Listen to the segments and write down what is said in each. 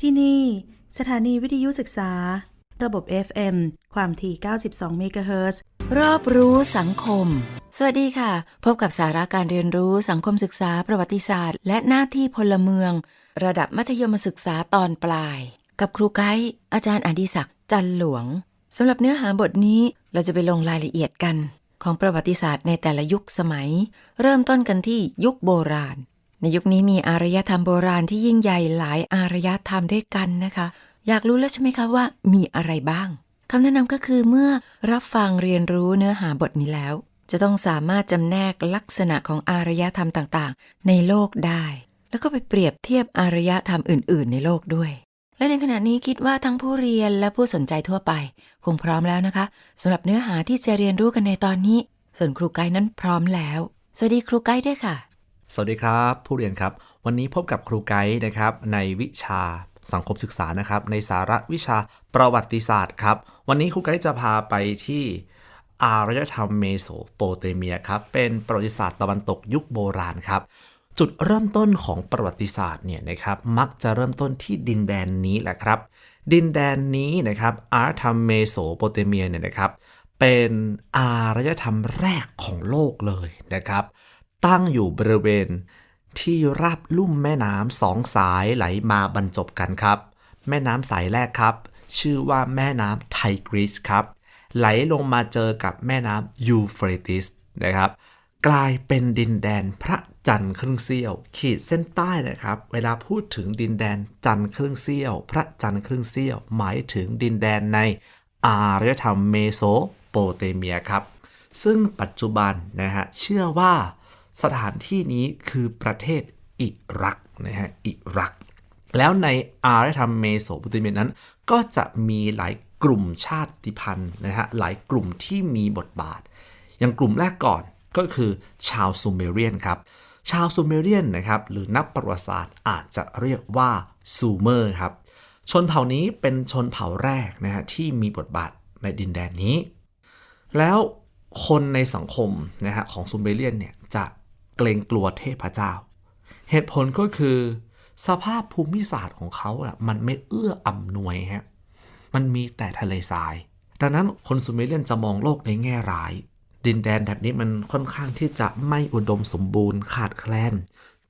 ที่นี่ สถานีวิทยุศึกษา ระบบ FM ความถี่ 92 เมกะเฮิรตซ์รอบรู้สังคม สวัสดีค่ะ พบกับสาระการเรียนรู้สังคมศึกษาประวัติศาสตร์ และหน้าที่พลเมือง ระดับมัธยมศึกษาตอนปลาย กับครูไกด์อาจารย์อดิศักดิ์จันหลวงสำหรับเนื้อหาบทนี้เราจะไปลงรายละเอียดกัน ของประวัติศาสตร์ในแต่ละยุคสมัย เริ่มต้นกันที่ยุคโบราณ ในยุคนี้มีอารยธรรมโบราณที่ยิ่งใหญ่หลายอารยธรรมด้วยกันนะคะ อยากรู้แล้วใช่ไหมคะว่ามีอะไรบ้างคำแนะนำก็คือเมื่อรับฟังเรียนรู้เนื้อหาบทนี้แล้ว จะต้องสามารถจำแนกลักษณะของอารยธรรมต่างๆ ในโลกได้ แล้วก็ไปเปรียบเทียบอารยธรรมอื่น ๆ ในโลกด้วย และในขณะนี้คิดว่าทั้งผู้เรียนและผู้สนใจทั่วไป คงพร้อมแล้วนะคะสำหรับเนื้อหาที่จะเรียนรู้กันในตอนนี้ ส่วนครูไกด์นั้นพร้อมแล้ว สวัสดีครูไกด์ด้วยค่ะ สวัสดีครับ ผู้เรียนครับ วันนี้พบกับครูไกด์นะครับในวิชาสังคมศึกษานะครับในสาระวิชาประวัติศาสตร์ครับ วันนี้ครูไกด์จะพาไปที่อารยธรรมเมโสโปเตเมียครับเป็นประวัติศาสตร์ตะวันตกยุคโบราณครับจุดเริ่มต้นของประวัติศาสตร์เนี่ยนะครับมักจะเริ่มต้นที่ดินแดนนี้แหละครับ ดินแดนนี้นะครับอารยธรรมเมโสโปเตเมียเนี่ยนะครับเป็นอารยธรรมแรกของโลกเลยนะครับ ตั้งอยู่บริเวณ ที่ราบลุ่มแม่น้ำสองสายไหลมาบรรจบกันครับ แม่น้ำสายแรกครับ ชื่อว่าแม่น้ำไทกริสครับ ไหลลงมาเจอกับแม่น้ำยูเฟรติสนะครับ กลายเป็นดินแดนพระจันทร์ครึ่งเสี้ยว ขีดเส้นใต้นะครับ เวลาพูดถึงดินแดนจันทร์ครึ่งเสี้ยว พระจันทร์ครึ่งเสี้ยว หมายถึงดินแดนในอารยธรรมเมโสโปเตเมียครับ ซึ่งปัจจุบันนะฮะเชื่อว่า สถานที่นี้คือประเทศอิรักนะฮะอิรัก แล้วในอารยธรรมเมโสโปเตเมียนั้น ก็จะมีหลายกลุ่มชาติพันธุ์นะฮะหลายกลุ่มที่มีบทบาท อย่างกลุ่มแรกก่อนก็คือชาวซูเมเรียนครับชาวซูเมเรียนนะครับหรือนักประวัติศาสตร์อาจจะเรียกว่าซูเมอร์ครับชนเผ่านี้เป็นชนเผ่าแรกนะฮะที่มีบทบาทในดินแดนนี้ แล้วคนในสังคมนะฮะของซูเมเรียนเนี่ยจะ เกรงกลัวเทพเจ้า เหตุผลก็คือ สภาพภูมิศาสตร์ของเขาอะมันไม่เอื้ออำนวยฮะมันมีแต่ทะเลทราย ดังนั้นคนซูเมเรียนจะมองโลกในแง่ร้าย ดินแดนแบบนี้มันค่อนข้างที่จะไม่อุดมสมบูรณ์ขาดแคลน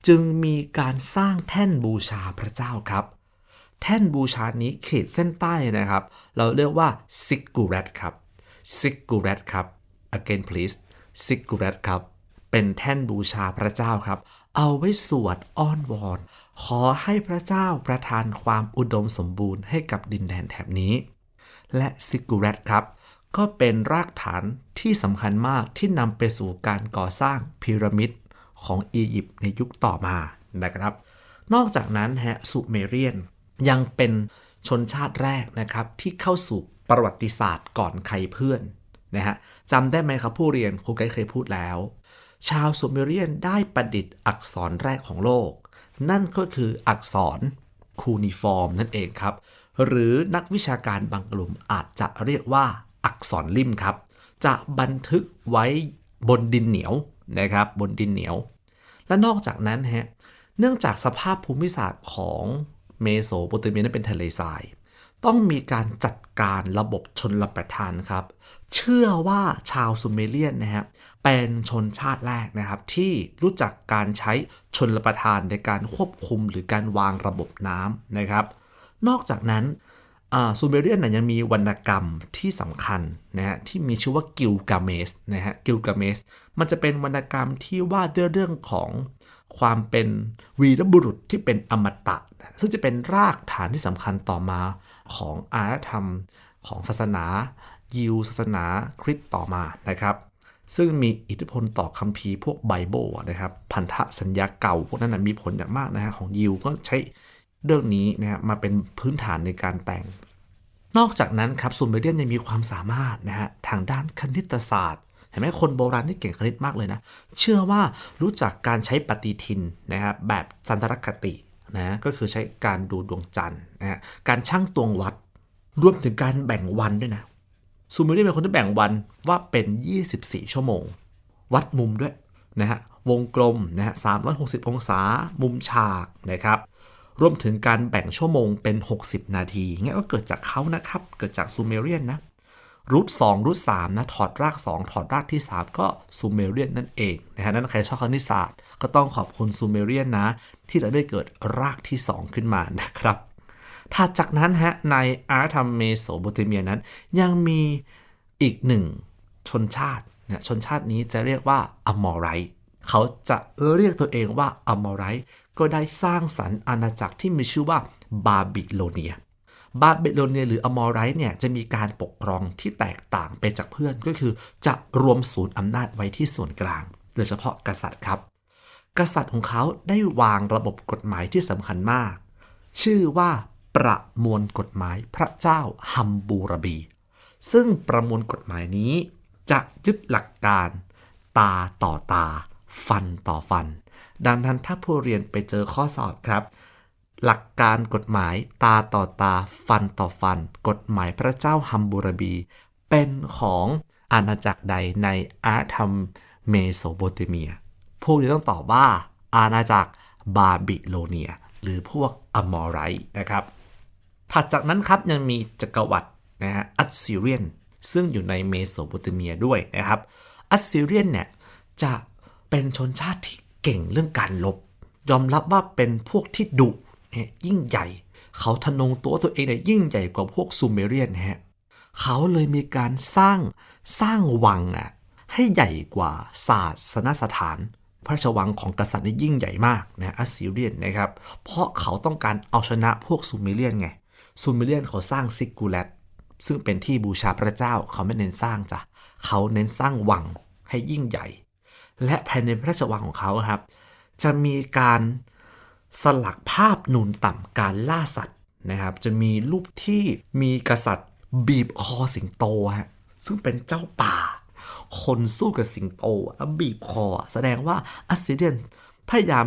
จึงมีการสร้างแท่นบูชาพระเจ้าครับ แท่นบูชานี้เขีดเส้นใต้นะครับ เราเรียกว่าซิกกูเรตครับซิกกูเรตครับ again please ซิกกูเรตครับ เป็นแท่นบูชาพระเจ้าครับ เอาไว้สวดอ้อนวอน ขอให้พระเจ้าประทานความอุดมสมบูรณ์ให้กับดินแดนแถบนี้ และซิกูเรตครับ ก็เป็นรากฐานที่สำคัญมากที่นำไปสู่การก่อสร้างพีระมิดของอียิปต์ในยุคต่อมานะครับ นอกจากนั้นฮะสุเมเรียนยังเป็นชนชาติแรกนะครับที่เข้าสู่ประวัติศาสตร์ก่อนใครเพื่อนนะฮะจำได้ไหมครับผู้เรียนครูไกด์เคยพูดแล้ว ชาวสุเมเรียนได้ประดิษฐ์อักษรแรกของโลก นั่นก็คืออักษรคูนิฟอร์มนั่นเองครับ หรือนักวิชาการบางกลุ่มอาจจะเรียกว่าอักษรลิมครับ จะบันทึกไว้บนดินเหนียวนะครับ บนดินเหนียว และนอกจากนั้นฮะเนื่องจากสภาพภูมิศาสตร์ของเมโสโปเตเมียนั้นเป็นทะเลทราย ต้องมีการจัดการระบบชนรับประทานครับ เชื่อว่าชาวซูเมเรียนนะฮะเป็นชนชาติแรกนะครับ ที่รู้จักการใช้ชนรับประทานในการควบคุมหรือการวางระบบน้ำนะครับ นอกจากนั้นซูเมเรียนยังมีวรรณกรรมที่สำคัญนะฮะที่มีชื่อว่ากิลกาเมสนะฮะกิลกาเมสมันจะเป็นวรรณกรรมที่ว่าด้วยเรื่องของความเป็นวีรบุรุษที่เป็นอมตะ ซึ่งจะเป็นรากฐานที่สำคัญต่อมา ของอารยธรรมของศาสนา ยิว ศาสนาคริสต์ต่อมานะครับ ซึ่งมีอิทธิพลต่อคัมภีร์พวกไบเบิลนะครับ พันธสัญญาเก่าพวกนั้นนะมีผลอย่างมากนะฮะของยิวก็ใช้เรื่องนี้นะฮะมาเป็นพื้นฐานในการแต่ง นอกจากนั้นครับซูเมเรียนยังมีความสามารถนะฮะทางด้านคณิตศาสตร์เห็นไหมคนโบราณนี่เก่งคณิตมากเลยนะ เชื่อว่ารู้จักการใช้ปฏิทินนะครับแบบจันทรคติ นะก็คือใช้การดูดวงจันทร์นะการชั่งตวงวัดรวมถึงการแบ่งวันด้วยนะซูเมเรียนเป็นคนที่แบ่งวันว่าเป็น 24 ชั่วโมง วัดมุมด้วยนะฮะวงกลมนะฮะ360 องศา มุมฉากนะครับรวมถึงการแบ่งชั่วโมงเป็น 60 นาทีงั้นก็เกิดจากเขานะครับ เกิดจากซูเมเรียนนะ รูท2รูท3นะถอดราก 2 ถอดรากที่ 3 ก็ซูเมเรียนนั่นเองนะฮะนั่นใครชอบคณิตศาสตร์ ก็ต้องขอบคุณซูเมเรียนนะ ที่จะได้เกิดรากที่ 2 ขึ้นมานะครับถัดจากนั้นฮะในอารยธรมเมโสโปเตเมียนั้น ยังมีอีกหนึ่งชนชาตินะชนชาตินี้จะเรียกว่าอมอไรเขาจะเรียกตัวเองว่าอมอไรก็ได้สร้างสรรค์อาณาจักรที่มีชื่อว่าบาบิโลเนีย บาบิโลเนียหรืออมอไรต์เนี่ยจะมีการปกครองที่แตกต่างไปจากเพื่อนก็คือ จะรวมศูนย์อำนาจไว้ที่ส่วนกลาง โดยเฉพาะกษัตริย์ครับ กษัตริย์ของเขาได้วางระบบกฎหมายที่สำคัญมาก ชื่อว่าประมวลกฎหมายพระเจ้าฮัมบูรบี ซึ่งประมวลกฎหมายนี้ จะยึดหลักการ ตาต่อตา ฟันต่อฟัน ดังนั้นถ้าผู้เรียนไปเจอข้อสอบครับ หลักการกฎหมายตาต่อตาฟันต่อฟัน กฎหมายพระเจ้าฮัมบูรบี เป็นของอาณาจักรใดในอาณาธรรมเมโสโปเตเมียผู้นี้ต้องตอบว่า อาณาจักรบาบิโลเนีย หรือพวกอมอไรนะครับ ถัดจากนั้นครับยังมีจักรวรรดินะฮะอัสซีเรียน ซึ่งอยู่ในเมโสโปเตเมียด้วยนะครับ อัสซีเรียนเนี่ยจะเป็นชนชาติที่เก่งเรื่องการลบ ยอมรับว่าเป็นพวกที่ดุ เนี่ยยิ่งใหญ่ เขาทะนงตัวตัวเองเนี่ยยิ่งใหญ่กว่าพวกซูเมเรียนฮะเขาเลยมีการสร้างสร้างวังอะให้ใหญ่กว่าศาสนสถาน พระราชวังของกษัตริย์นี่ยิ่งใหญ่มากนะอัสซีเรียนนะครับ เพราะเขาต้องการเอาชนะพวกซูเมเรียนไงซูเมเรียนเขาสร้างซิกกูเลตซึ่งเป็นที่บูชาพระเจ้าเขาไม่เน้นสร้างจ้ะเขาเน้นสร้างวังให้ยิ่งใหญ่ และภายในพระราชวังของเขาครับ จะมีการ สลักภาพนูนต่ำการล่าสัตว์นะครับ จะมีรูปที่มีกษัตริย์บีบคอสิงโตฮะซึ่งเป็นเจ้าป่า คนสู้กับสิงโตแล้วบีบคอ แสดงว่าอัสซิเดียนพยายาม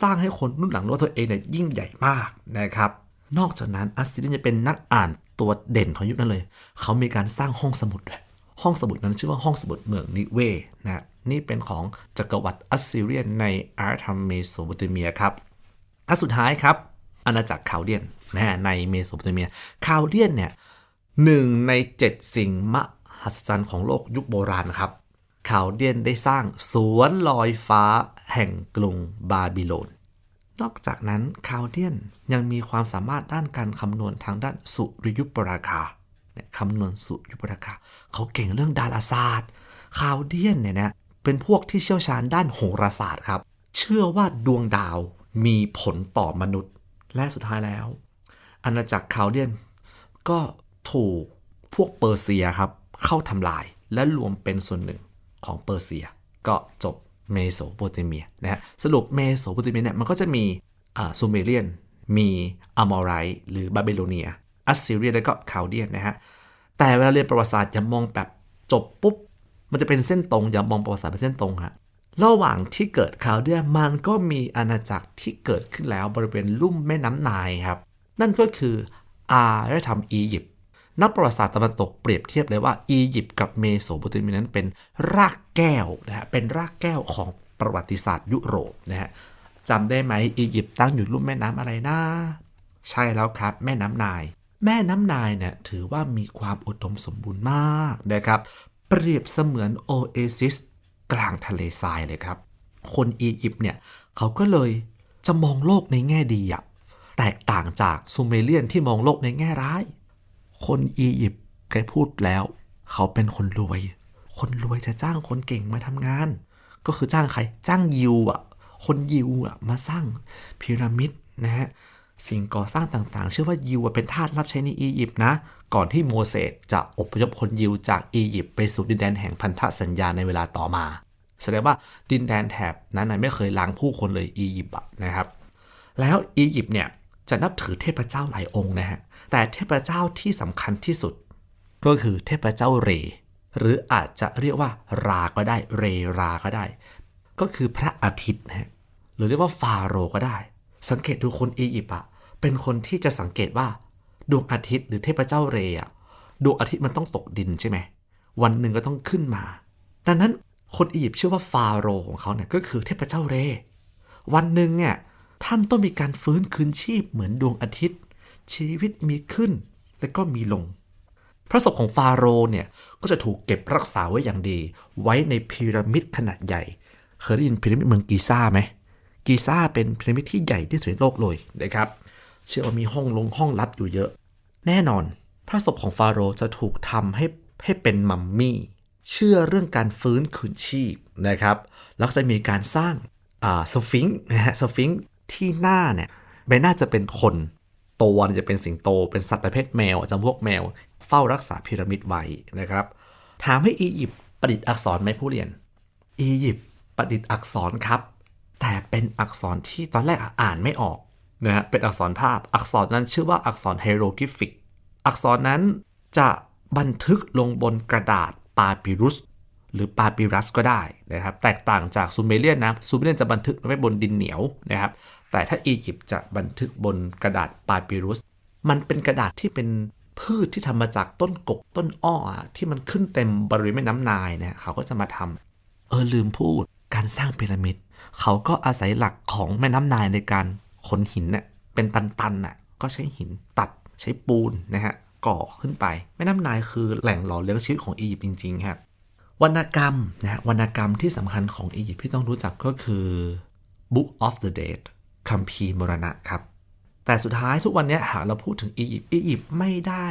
สร้างให้คนรุ่นหลังรู้ว่าตัวเองเนี่ยยิ่งใหญ่มากนะครับ นอกจากนั้นอัสซิเดียนจะเป็นนักอ่านตัวเด่นของยุคนั้นเลย เขามีการสร้างห้องสมุดด้วยห้องสมุดนั้นชื่อว่าห้องสมุดเมืองนิเวศนะนี่เป็นของจักรวรรดิอัสซีเรียนในอารยธรรมเมโสโปเตเมียครับ อันสุดท้ายครับอาณาจักรคาวเดียนนะฮะในเมโสโปเตเมียคาวเดียนเนี่ยหนึ่งในเจ็ดสิ่งมหัศจรรย์ของโลกยุคโบราณครับคาวเดียนได้สร้างสวนลอยฟ้าแห่งกรุงบาบิโลน นอกจากนั้นคาวเดียนยังมีความสามารถด้านการคำนวณทางด้านสุริยุปราคาเนี่ยคำนวณสุริยุปราคา เขาเก่งเรื่องดาราศาสตร์คาวเดียนเนี่ยนะเป็นพวกที่เชี่ยวชาญด้านโหราศาสตร์ครับ เชื่อว่าดวงดาว มีผลต่อมนุษย์ และสุดท้ายแล้ว อาณาจักรคาวเดียน ก็ถูกพวกเปอร์เซียครับ เข้าทำลายและรวมเป็นส่วนหนึ่งของเปอร์เซีย ก็จบเมโสโปเตเมียนะฮะสรุปเมโสโปเตเมียเนี่ยมันก็จะมีอ่าซูเมเรียน มีอมอไรหรือบาบิโลเนียอัสซีเรียและก็คาวเดียนนะฮะแต่เวลาเรียนประวัติศาสตร์อย่ามองแบบจบปุ๊บมันจะเป็นเส้นตรงอย่ามองประวัติศาสตร์เป็นเส้นตรงฮะ ระหว่างที่เกิดคาวเดียมันก็มีอาณาจักรที่เกิดขึ้นแล้วบริเวณลุ่มแม่น้ำนายครับ นั่นก็คืออารยธรรมอียิปต์นักประวัติศาสตร์ตะวันตกเปรียบเทียบเลยว่าอียิปต์กับเมโสโปเตเมียนั้นเป็นรากแก้วนะฮะเป็นรากแก้วของประวัติศาสตร์ยุโรปนะฮะจำได้ไหมอียิปต์ตั้งอยู่ลุ่มแม่น้ำอะไรนะใช่แล้วครับ แม่น้ำนาย แม่น้ำนายเนี่ยถือว่ามีความอุดมสมบูรณ์มากนะครับ เปรียบเสมือนโอเอซิส กลางทะเลทรายเลยครับ คนอียิปต์เนี่ยเขาก็เลยจะมองโลกในแง่ดีอะแตกต่างจากซูเมเรียนที่มองโลกในแง่ร้าย คนอียิปต์เคยพูดแล้ว เขาเป็นคนรวย คนรวยจะจ้างคนเก่งมาทำงาน ก็คือจ้างใครจ้างยิวอะคนยิวอะมาสร้างพีระมิดนะฮะ สิ่งก่อสร้างต่างๆ เชื่อว่ายิวเป็นทาสรับใช้ในอียิปต์นะ ก่อนที่โมเสสจะอพยพคนยิวจากอียิปต์ไปสู่ดินแดนแห่งพันธสัญญาในเวลาต่อมา แสดงว่าดินแดนแถบนั้นไม่เคยล้างผู้คนเลยอียิปต์นะครับ แล้วอียิปต์เนี่ยจะนับถือเทพเจ้าหลายองค์นะฮะ แต่เทพเจ้าที่สำคัญที่สุด ก็คือเทพเจ้าเร หรืออาจจะเรียกว่ารา ก็ได้ เรรา ก็ได้ ก็คือพระอาทิตย์นะฮะ หรือเรียกว่าฟาโรก็ได้ สังเกตดูคนอียิปต์อะเป็นคนที่จะสังเกตว่าดวงอาทิตย์หรือเทพเจ้าเรอะดวงอาทิตย์มันต้องตกดินใช่ไหมวันหนึ่งก็ต้องขึ้นมา ดังนั้นคนอียิปต์เชื่อว่าฟาโรห์ของเขาเนี่ยก็คือเทพเจ้าเร วันหนึ่งเนี่ยท่านต้องมีการฟื้นคืนชีพเหมือนดวงอาทิตย์ ชีวิตมีขึ้นและก็มีลง พระศพของฟาโรห์เนี่ยก็จะถูกเก็บรักษาไว้อย่างดี ไว้ในพีระมิดขนาดใหญ่ เคยได้ยินพีระมิดเมืองกีซ่าไหม กีซ่าเป็นพีระมิดที่ใหญ่ที่สุดในโลกเลยนะครับ เชื่อว่ามีห้องลงห้องลับอยู่เยอะ แน่นอน พระศพของฟาโรห์จะถูกทำให้ให้เป็นมัมมี่ เชื่อเรื่องการฟื้นคืนชีพนะครับแล้วก็จะมีการสร้างอ่าสฟิงค์นะฮะสฟิงค์ที่หน้าเนี่ยใบหน้าจะเป็นคนตัวจะเป็นสิงโต เป็นสัตว์ประเภทแมวจำพวกแมว เฝ้ารักษาพีระมิดไว้นะครับ ถามให้อียิปต์ประดิษฐ์อักษรไหมผู้เรียน อียิปต์ประดิษฐ์อักษรครับ แต่เป็นอักษรที่ตอนแรกอ่านไม่ออกนะฮะเป็นอักษรภาพ อักษรนั้นชื่อว่าอักษรไฮโรกริฟิก อักษรนั้นจะบันทึกลงบนกระดาษปาปิรุส หรือปาปิรัสก็ได้นะครับ แตกต่างจากซูเมเรียนนะซูเมเรียนจะบันทึกไว้บนดินเหนียวนะครับ แต่ถ้าอียิปต์จะบันทึกบนกระดาษปาปิรุส มันเป็นกระดาษที่เป็นพืชที่ทำมาจากต้นกกต้นอ้ออที่มันขึ้นเต็มบริเวณแม่น้ำนายเนี่ยเขาก็จะมาทำเออลืมพูดการสร้างพีระมิด เขาก็อาศัยหลักของแม่น้ำนายในการขนหินเนี่ยเป็นตันๆน่ะก็ใช้หินตัดใช้ปูนนะฮะก่อขึ้นไป แม่น้ำนายคือแหล่งหล่อเลี้ยงชีวิตของอียิปต์จริงๆครับวรรณกรรมนะฮะวรรณกรรมที่สำคัญของอียิปต์ที่ต้องรู้จักก็คือ Book of the Dead คัมภีร์มรณะครับ แต่สุดท้ายทุกวันนี้หากเราพูดถึงอียิปต์อียิปต์ไม่ได้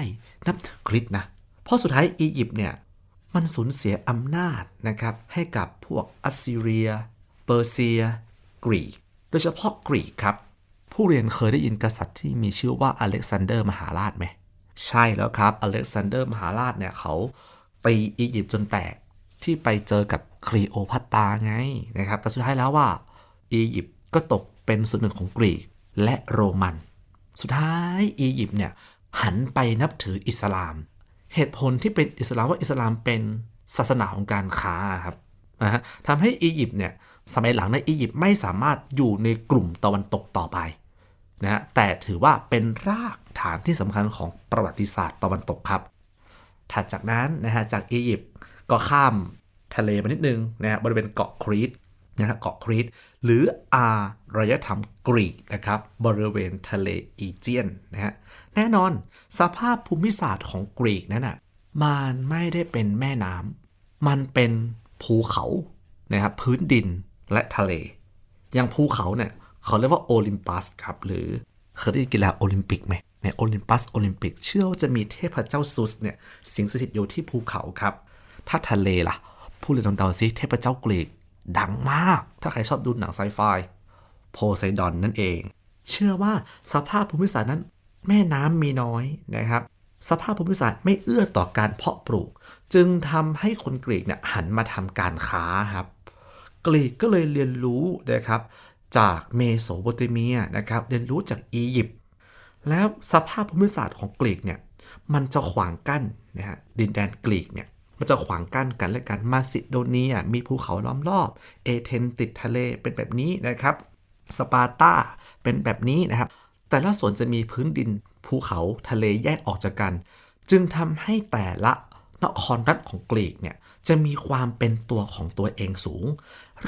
นับถือคริสต์นะ เพราะสุดท้ายอียิปต์เนี่ยมันสูญเสียอำนาจนะครับให้กับพวกอัสซีเรีย เปอร์เซีย กรีก โดยเฉพาะกรีกครับ ผู้เรียนเคยได้ยินกษัตริย์ที่มีชื่อว่าอเล็กซานเดอร์มหาราชไหม ใช่แล้วครับ อเล็กซานเดอร์มหาราชเนี่ยเขาตีอียิปต์จนแตกที่ไปเจอกับคลีโอพัตตราไงนะครับ แต่สุดท้ายแล้วว่าอียิปต์ก็ตกเป็นส่วนหนึ่งของกรีกและโรมัน สุดท้ายอียิปต์เนี่ยหันไปนับถืออิสลาม เหตุผลที่เป็นอิสลามว่าอิสลามเป็นศาสนาของการค้าครับนะฮะทำให้อียิปต์เนี่ย สมัยหลังในอียิปต์ไม่สามารถอยู่ในกลุ่มตะวันตกต่อไปนะฮะแต่ถือว่าเป็นรากฐานที่สำคัญของประวัติศาสตร์ตะวันตกครับ ถัดจากนั้นนะฮะจากอียิปต์ก็ข้ามทะเลมานิดนึงนะฮะบริเวณเกาะครีตนะฮะเกาะครีตหรืออารยธรรมกรีกนะครับบริเวณทะเลอีเจียนนะฮะแน่นอนสภาพภูมิศาสตร์ของกรีกนั้นน่ะมันไม่ได้เป็นแม่น้ำมันเป็นภูเขานะครับพื้นดิน และทะเล อย่างภูเขาเนี่ยเขาเรียกว่าโอลิมปัสครับ หรือเคยได้ยินกีฬาโอลิมปิกไหมในโอลิมปัสโอลิมปิกเชื่อว่าจะมีเทพเจ้าซุสเนี่ยสิงสถิตอยู่ที่ภูเขาครับ ถ้าทะเลล่ะผู้เรียนลองเดาซิเทพเจ้ากรีก ดังมาก ถ้าใครชอบดูหนังไซไฟโพไซดอนนั่นเอง เชื่อว่าสภาพภูมิศาสตร์นั้น แม่น้ำมีน้อยนะครับ สภาพภูมิศาสตร์ไม่เอื้อต่อการเพาะปลูก จึงทำให้คนกรีกเนี่ยหันมาทำการค้าครับ กรีกก็เลยเรียนรู้นะครับจากเมโสโปเตเมียนะครับเรียนรู้จากอียิปต์แล้วสภาพภูมิศาสตร์ของกรีกเนี่ยมันจะขวางกั้นนะฮะดินแดนกรีกเนี่ยมันจะขวางกั้นกันและกันมาซิโดเนีย มีภูเขาล้อมรอบ เอเธนติดทะเลเป็นแบบนี้นะครับสปาร์ตาเป็นแบบนี้นะครับ แต่ละส่วนจะมีพื้นดินภูเขาทะเลแยกออกจากกัน จึงทำให้แต่ละนครรัฐของกรีกเนี่ย จะมีความเป็นตัวของตัวเองสูง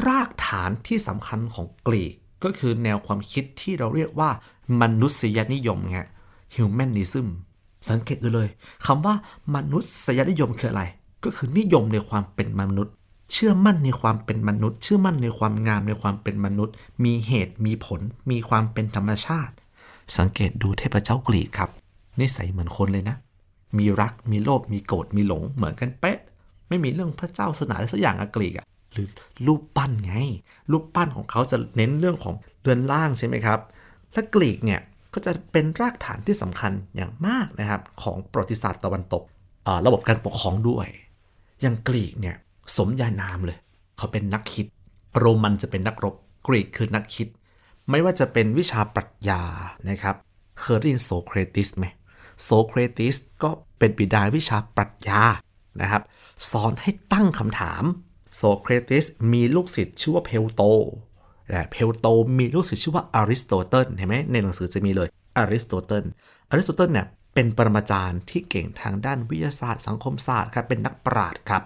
รากฐานที่สำคัญของกรีก ก็คือแนวความคิดที่เราเรียกว่ามนุษยนิยมไง humanism สังเกตดูเลยคำว่ามนุษยนิยมคืออะไร ก็คือนิยมในความเป็นมนุษย์ เชื่อมั่นในความเป็นมนุษย์ เชื่อมั่นในความงามในความเป็นมนุษย์ มีเหตุมีผล มีความเป็นธรรมชาติ สังเกตดูเทพเจ้ากรีกครับนิสัยเหมือนคนเลยนะ มีรักมีโลภมีโกรธมีหลงเหมือนกันเป๊ะ ไม่มีเรื่องพระเจ้าศาสนาอะไรสักอย่างอะกรีกอะหรือรูปปั้นไง รูปปั้นของเขาจะเน้นเรื่องของเรือนร่างใช่ไหมครับ และกรีกเนี่ยก็จะเป็นรากฐานที่สำคัญอย่างมากนะครับของประวัติศาสตร์ตะวันตก ระบบการปกครองด้วย อย่างกรีกเนี่ยสมญานามเลย เขาเป็นนักคิด โรมันจะเป็นนักรบ กรีกคือนักคิด ไม่ว่าจะเป็นวิชาปรัชญานะครับ เคยได้ยินโซเครติสไหมโซเครติสก็เป็นบิดาวิชาปรัชญา นะครับ สอนให้ตั้งคำถาม โซเครติสมีลูกศิษย์ชื่อว่าเพลโตนะเพลโตมีลูกศิษย์ชื่อว่าอริสโตเติลเห็นไหมในหนังสือจะมีเลยอริสโตเติลอริสโตเติลเนี่ยเป็นปรมาจารย์ที่เก่งทางด้านวิทยาศาสตร์ สังคมศาสตร์ครับเป็นนักปราชญ์ครับ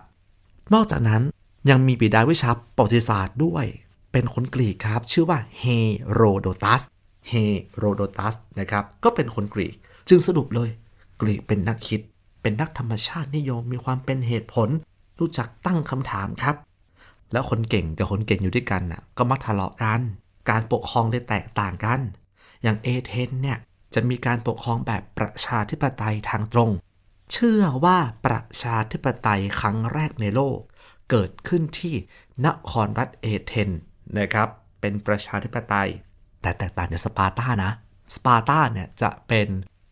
นอกจากนั้นยังมีบิดาวิชาประวัติศาสตร์ด้วย เป็นคนกรีกครับ ชื่อว่าเฮโรโดตัสเฮโรโดตัสนะครับก็เป็นคนกรีก จึงสรุปเลยกรีกเป็นนักคิด เป็นนักธรรมชาตินิยมมีความเป็นเหตุผล รู้จักตั้งคำถามครับ แล้วคนเก่งกับคนเก่งอยู่ด้วยกันน่ะก็มักทะเลาะกัน การปกครองได้แตกต่างกัน อย่างเอเธนเนี่ยจะมีการปกครองแบบประชาธิปไตยทางตรง เชื่อว่าประชาธิปไตยครั้งแรกในโลก เกิดขึ้นที่นครรัฐเอเธนนะครับ เป็นประชาธิปไตย แต่แตกต่างจากสปาร์ตานะ สปาร์ตาเนี่ยจะเป็น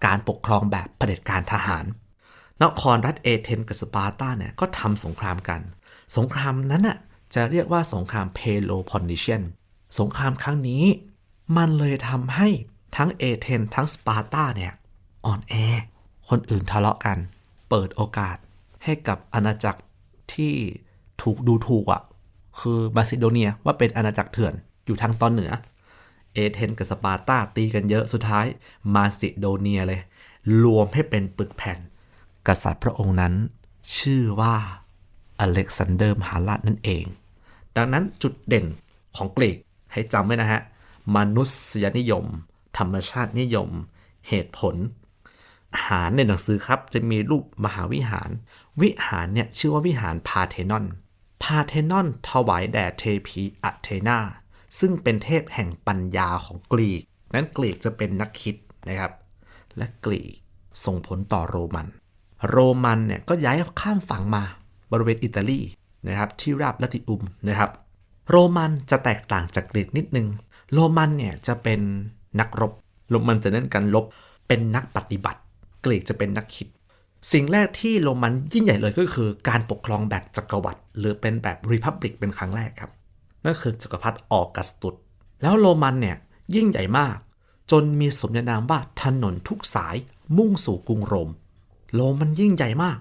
การปกครองแบบเผด็จการทหาร นครรัฐเอเธนกับสปาร์ตาเนี่ยก็ทำสงครามกัน สงครามนั้นน่ะจะเรียกว่าสงครามเพโลพอนิเชียนสงครามครั้งนี้ มันเลยทำให้ทั้งเอเธนทั้งสปาร์ตาเนี่ยอ่อนแอ คนอื่นทะเลาะกัน เปิดโอกาสให้กับอาณาจักรที่ถูกดูถูกอะ่ะ คือมาซิโดเนียว่าเป็นอาณาจักรเถื่อนอยู่ทางตอนเหนือ เอเธนกับสปาร์ตาตีกันเยอะสุดท้ายมาซิโดเนียเลย รวมให้เป็นปึกแผ่น กษัตริย์พระองค์นั้น ชื่อว่าอเล็กซานเดอร์มหาราชนั่นเอง ดังนั้นจุดเด่นของกรีกให้จำไว้นะฮะ มนุษยนิยม ธรรมชาตินิยม เหตุผล หารในหนังสือครับจะมีรูปมหาวิหาร วิหารเนี่ยชื่อว่าวิหารพาเทนอน พาเทนอนถวายแด่เทพีอะเทนา ซึ่งเป็นเทพแห่งปัญญาของกรีก นั้นกรีกจะเป็นนักคิดนะครับ และกรีกส่งผลต่อโรมัน โรมันเนี่ยก็ย้ายข้ามฝั่งมาบริเวณอิตาลีนะครับที่ราบลาติอุมนะครับโรมันจะแตกต่างจากกรีกนิดนึง โรมันเนี่ยจะเป็นนักรบโรมันจะเน้นการรบเป็นนักปฏิบัติ กรีกจะเป็นนักคิด สิ่งแรกที่โรมันยิ่งใหญ่เลยก็คือ การปกครองแบบจักรวรรดิหรือเป็นแบบรีพับลิกเป็นครั้งแรกครับนั่นคือจักรพรรดิออกัสตุสแล้วโรมันเนี่ยยิ่งใหญ่มาก จนมีสมญานามว่าถนนทุกสายมุ่งสู่กรุงโรม โรมันยิ่งใหญ่มาก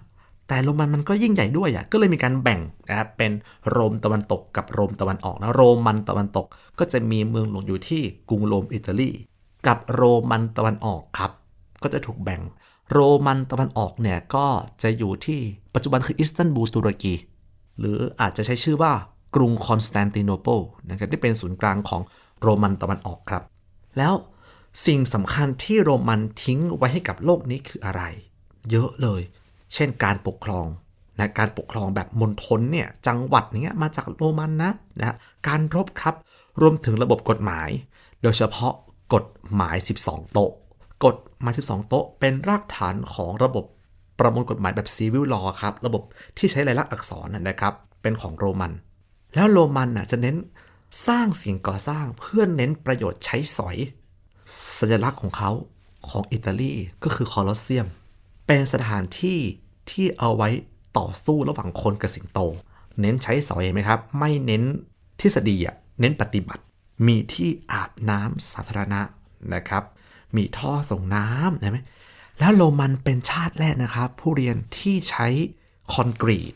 แต่โรมันมันก็ยิ่งใหญ่ด้วยอะก็เลยมีการแบ่งนะครับเป็นโรมตะวันตกกับโรมตะวันออกนะโรมันตะวันตกก็จะมีเมืองหลวงอยู่ที่กรุงโรมอิตาลีกับโรมันตะวันออกครับ ก็จะถูกแบ่ง โรมันตะวันออกเนี่ยก็จะอยู่ที่ปัจจุบันคืออิสตันบูลตุรกี หรืออาจจะใช้ชื่อว่ากรุงคอนสแตนติโนเปิลนะครับที่เป็นศูนย์กลางของโรมันตะวันออกครับ แล้วสิ่งสำคัญที่โรมันทิ้งไว้ให้กับโลกนี้คืออะไร เยอะเลย เช่นการปกครองนะการปกครองแบบมณฑลเนี่ยจังหวัดเนี้ยมาจากโรมันนะนะการรบครับรวมถึงระบบกฎหมาย โดยเฉพาะกฎหมาย 12 โต๊ะกฎหมาย 12 โต๊ะ เป็นรากฐานของระบบประมวลกฎหมายแบบ civil law ครับ ระบบที่ใช้ลายลักษณ์อักษรนะนะครับ เป็นของโรมัน แล้วโรมันน่ะจะเน้นสร้างสิ่งก่อสร้างเพื่อเน้นประโยชน์ใช้สอย สัญลักษณ์ของเขาของอิตาลีก็คือคอลอสเซียม เป็นสถานที่ที่เอาไว้ต่อสู้ระหว่างคนกับสิงโต เน้นใช้สอยไหมครับ ไม่เน้นทฤษฎีอะเน้นปฏิบัติ มีที่อาบน้ำสาธารณะนะครับ มีท่อส่งน้ำเห็นไหมแล้วโรมันเป็นชาติแรกนะครับ ผู้เรียนที่ใช้คอนกรีต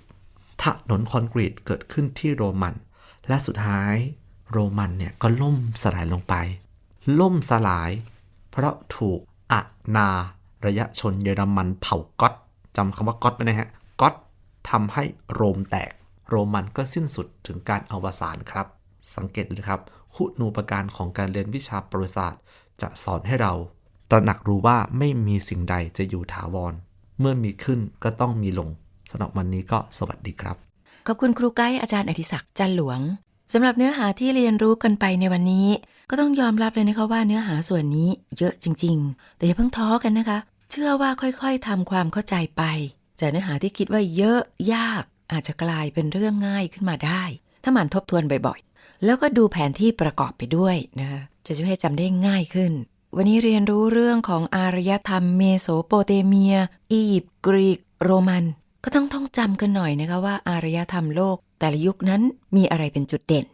ถนนคอนกรีตเกิดขึ้นที่โรมัน และสุดท้ายโรมันเนี่ยก็ล่มสลายลงไป ล่มสลาย เพราะถูกอนา ระยะชนเยอรมันเผ่าก๊อตจำคำว่าก๊อตไว้นะฮะก๊อตทำให้โรมแตก โรมันก็สิ้นสุดถึงการอวสานครับ สังเกตดูนะครับคุณูปการของการเรียนวิชาประวัติศาสตร์ จะสอนให้เราตระหนักรู้ว่าไม่มีสิ่งใดจะอยู่ถาวร เมื่อมีขึ้นก็ต้องมีลงสำหรับวันนี้ก็สวัสดีครับ ขอบคุณครูไกด์อาจารย์อธิศักดิ์จันหลวงสำหรับเนื้อหาที่เรียนรู้กันไปในวันนี้ ก็ต้องยอมรับเลยนะคะว่าเนื้อหาส่วนนี้เยอะจริง ๆ แต่อย่าเพิ่งท้อกันนะคะ เชื่อว่าค่อยๆทำความเข้าใจไป จากเนื้อหาที่คิดว่าเยอะยากอาจจะกลายเป็นเรื่องง่ายขึ้นมาได้ ถ้ามันทบทวนบ่อยๆ แล้วก็ดูแผนที่ประกอบไปด้วยนะคะจะช่วยให้จำได้ง่ายขึ้น วันนี้เรียนรู้เรื่องของอารยธรรมเมโสโปเตเมีย อียิปต์กรีก โรมัน ก็ต้องท่องจำกันหน่อยนะคะว่าอารยธรรมโลก แต่ละยุคนั้นมีอะไรเป็นจุดเด่น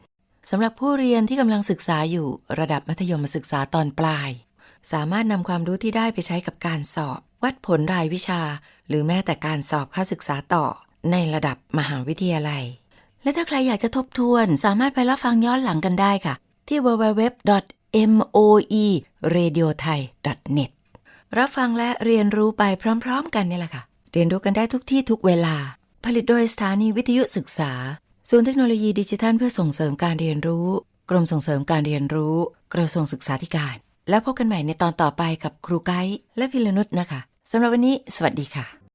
สำหรับผู้เรียนที่กำลังศึกษาอยู่ระดับมัธยมศึกษาตอนปลาย สามารถนำความรู้ที่ได้ไปใช้กับการสอบ วัดผลรายวิชา หรือแม้แต่การสอบเข้าศึกษาต่อ ในระดับมหาวิทยาลัย และถ้าใครอยากจะทบทวน สามารถไปรับฟังย้อนหลังกันได้ค่ะ ที่ www.moeradiothai.net รับฟังและเรียนรู้ไปพร้อม ๆ กันนี่แหละค่ะ เรียนรู้กันได้ทุกที่ทุกเวลา ผลิตโดยสถานีวิทยุศึกษาศูนย์เทคโนโลยีดิจิทัลเพื่อส่งเสริมการเรียนรู้ กรมส่งเสริมการเรียนรู้ กระทรวงศึกษาธิการ แล้วพบกันใหม่ในตอนต่อไปกับครูไกด์และพิลนุษนะคะสำหรับวันนี้ สวัสดีค่ะ